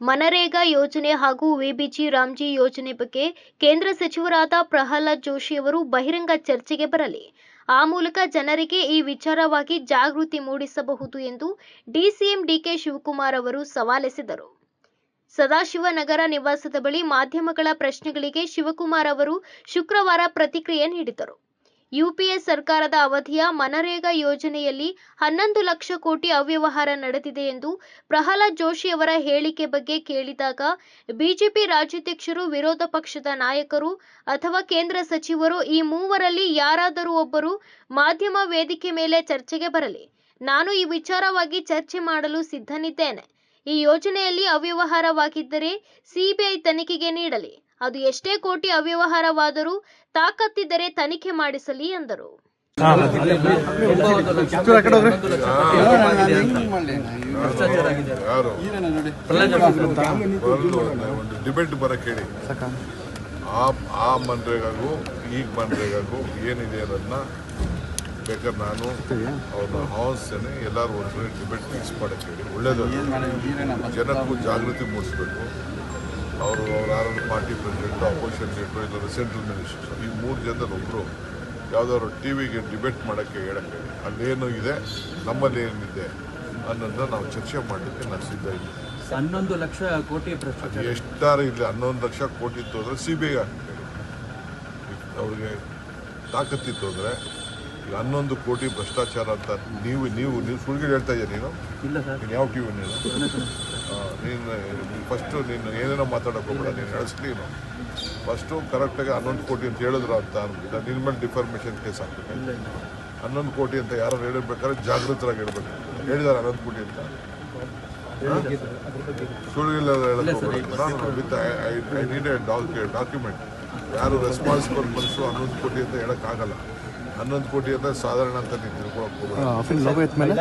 ಮನರೇಗಾ ಯೋಜನೆ ಹಾಗೂ ವಿಬಿಜಿ ರಾಮ್ಜಿ ಯೋಜನೆ ಬಗ್ಗೆ ಕೇಂದ್ರ ಸಚಿವರಾದ ಪ್ರಹ್ಲಾದ್ ಜೋಶಿ ಅವರು ಬಹಿರಂಗ ಚರ್ಚೆಗೆ ಬರಲಿ. ಆ ಮೂಲಕ ಜನರಿಗೆ ಈ ವಿಚಾರವಾಗಿ ಜಾಗೃತಿ ಮೂಡಿಸಬಹುದು ಎಂದು ಡಿಸಿಎಂ ಡಿಕೆ ಶಿವಕುಮಾರ್ ಅವರು ಸವಾಲೆಸೆದರು. ಸದಾಶಿವನಗರ ನಿವಾಸದ ಬಳಿ ಮಾಧ್ಯಮಗಳ ಪ್ರಶ್ನೆಗಳಿಗೆ ಶಿವಕುಮಾರ್ ಅವರು ಶುಕ್ರವಾರ ಪ್ರತಿಕ್ರಿಯೆ ನೀಡಿದರು. ಯುಪಿಎ ಸರ್ಕಾರದ ಅವಧಿಯ ಮನರೇಗಾ ಯೋಜನೆಯಲ್ಲಿ ಹನ್ನೊಂದು ಲಕ್ಷ ಕೋಟಿ ಅವ್ಯವಹಾರ ನಡೆದಿದೆ ಎಂದು ಪ್ರಹ್ಲಾದ್ ಜೋಶಿ ಅವರ ಹೇಳಿಕೆ ಬಗ್ಗೆ ಕೇಳಿದಾಗ ಬಿಜೆಪಿ ರಾಜ್ಯಾಧ್ಯಕ್ಷರು, ವಿರೋಧ ಪಕ್ಷದ ನಾಯಕರು ಅಥವಾ ಕೇಂದ್ರ ಸಚಿವರು ಈ ಮೂವರಲ್ಲಿ ಯಾರಾದರೂ ಒಬ್ಬರು ಮಾಧ್ಯಮ ವೇದಿಕೆ ಮೇಲೆ ಚರ್ಚೆಗೆ ಬರಲಿ. ನಾನು ಈ ವಿಚಾರವಾಗಿ ಚರ್ಚೆ ಮಾಡಲು ಸಿದ್ಧನಿದ್ದೇನೆ. ಈ ಯೋಜನೆಯಲ್ಲಿ ಅವ್ಯವಹಾರವಾಗಿದ್ದರೆ ಸಿಬಿಐ ತನಿಖೆಗೆ ನೀಡಲಿ. ಅದು ಎಷ್ಟೇ ಕೋಟಿ ಅವ್ಯವಹಾರವಾದರೂ ತಾಕತ್ತಿದ್ದರೆ ತನಿಖೆ ಮಾಡಿಸಲಿ ಎಂದರು. ಒಂದು ಡಿಬೇಟ್ ಬರಕ್ಕೆ ಆ ಆ ಮನ್ರೇಗಾಗೂ ಈಗ ಮನ್ರೇಗಾಗೂ ಏನಿದೆ ಅನ್ನೋದನ್ನ ಬೇಕಾದ್ರೆ ನಾನು ಅವ್ರನ್ನ ಆಹ್ವಾನಿಸ್ತೇನೆ ಎಲ್ಲರೂ ಒಂದು ಡಿಬೇಟ್ ಫಿಕ್ಸ್ ಮಾಡಕ್ಕೆ ಒಳ್ಳೇದು ಜನಕ್ಕೂ ಜಾಗೃತಿ ಮೂಡಿಸ್ಬೇಕು ಅವರು ಅವ್ರು ಯಾರು ಪಾರ್ಟಿ ಪ್ರೆಸಿಡೆಂಟು ಅಪೋಸಿಷನ್ ಲೀಡ್ರು ಇಲ್ಲ ಸೆಂಟ್ರಲ್ ಮಿನಿಸ್ಟರ್ ಈ ಮೂರು ಜನದಲ್ಲಿ ಒಬ್ಬರು ಯಾವುದಾದ್ರು ಟಿ ವಿಗೆ ಡಿಬೇಟ್ ಮಾಡೋಕ್ಕೆ ಹೇಳೋಕ್ಕೆ ಹೇಳಿ ಅಲ್ಲೇನು ಇದೆ ನಮ್ಮಲ್ಲಿ ಏನಿದೆ ಅನ್ನೋದನ್ನ ನಾವು ಚರ್ಚೆ ಮಾಡಲಿಕ್ಕೆ ನಾನು ಸಿದ್ಧ ಇದ್ದೀನಿ. ಹನ್ನೊಂದು ಲಕ್ಷ ಕೋಟಿ ಪ್ರಶ್ನೆ ಎಷ್ಟಾರು ಇಲ್ಲಿ ಹನ್ನೊಂದು ಲಕ್ಷ ಕೋಟಿ ಇತ್ತು ಅಂದರೆ ಸಿ ಬಿ ಐ ಅವ್ರಿಗೆ ತಾಕತ್ತಿತ್ತು ಅಂದರೆ ಈಗ ಹನ್ನೊಂದು ಕೋಟಿ ಭ್ರಷ್ಟಾಚಾರ ಅಂತ ನೀವು ನೀವು ನೀವು ಸುಳ್ಳು ಹೇಳ್ತಾ ಇದ್ದೀರಾ ನೀನು? ಇಲ್ಲ ಸರ್. ಯಾವ ಟಿ ವಿ ನೀನು ನೀನು ಫಸ್ಟು ನೀನು ಏನೇನೋ ಮಾತಾಡೋಕೆ ಹೋಗ್ಬೇಡ ನೀನು ಹೇಳಿಸ್ತೀನು ನೀನು. ಫಸ್ಟು ಕರೆಕ್ಟಾಗಿ ಹನ್ನೊಂದು ಕೋಟಿ ಅಂತ ಹೇಳಿದ್ರು ಅಂತ ಅನ್ಬಿಟ್ಟು ನಿನ್ನ ಮೇಲೆ ಡಿಫಾರ್ಮೇಷನ್ ಕೇಸ್ ಹಾಕ್ಬೇಕು ಹನ್ನೊಂದು ಕೋಟಿ ಅಂತ ಯಾರು ಹೇಳಿರ್ಬೇಕಾದ್ರೆ ಜಾಗೃತರಾಗಿ ಹೇಳ್ಬೇಕು. ಹೇಳಿದಾರೆ ಹನ್ನೊಂದು ಕೋಟಿ ಅಂತ. ಸುಳ್ಳಿಲ್ಲ ಐ ನೀಡ್ ಎ ಡಾಕ್ಯುಮೆಂಟ್ ಯಾರು ರೆಸ್ಪಾನ್ಸಿಬಲ್ ಮನಸ್ಸು ಹನ್ನೊಂದು ಕೋಟಿ ಅಂತ ಹೇಳೋಕ್ಕಾಗಲ್ಲ ಹನ್ನೊಂದು ಕೋಟಿ ಅಂತ ಸಾಧಾರಣ ಅಂತ ನೀವು ತಿಳ್ಕೊಳಕ್ಕೆ